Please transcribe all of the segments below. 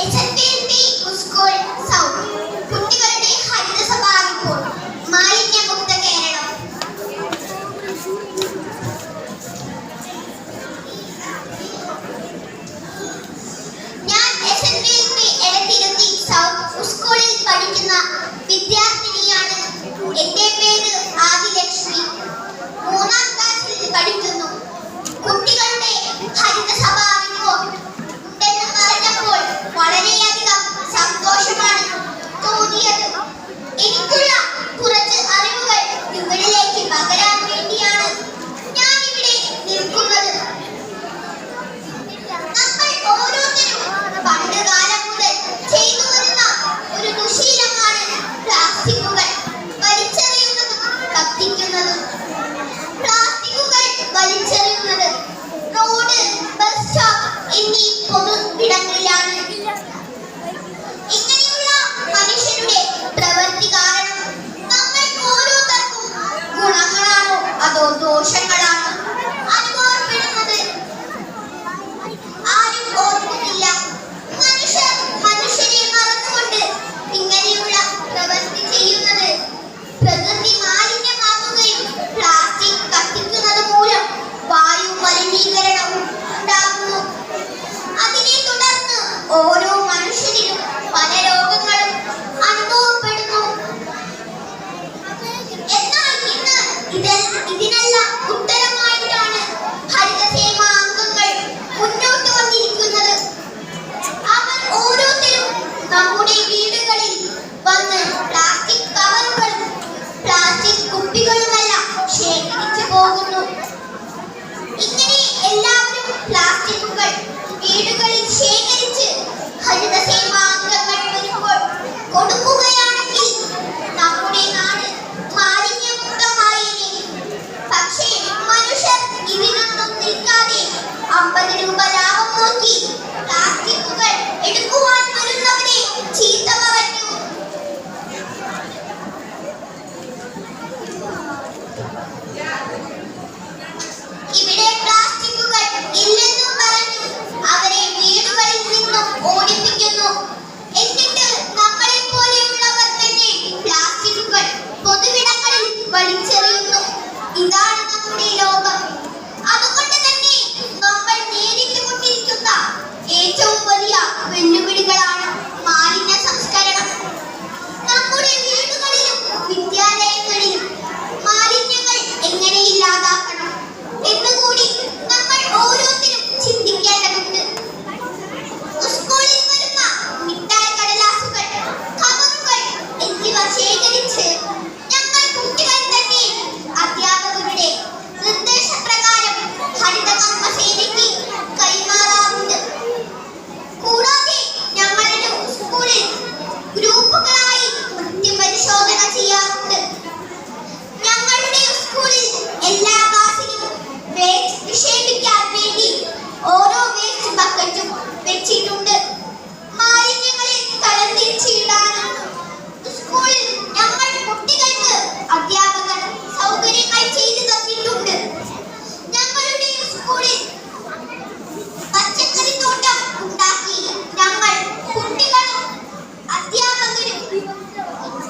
It's a big, school. in the ഇതിനെല്ലാം ഉത്തരമായിട്ടാണ് ഹരിതസേന മുന്നോട്ട് വന്നിരിക്കുന്നത്. അവർ ഓരോരുത്തരും നമ്മുടെ വീടുകളിൽ വന്ന് благодарю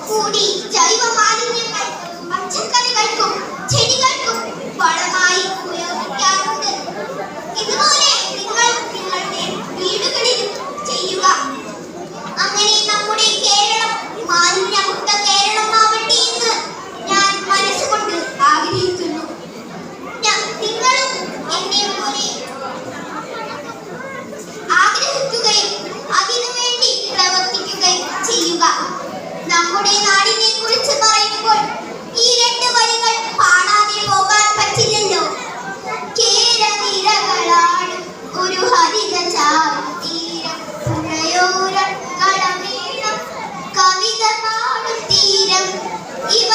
孤立。കവിത തീരം. ഇവ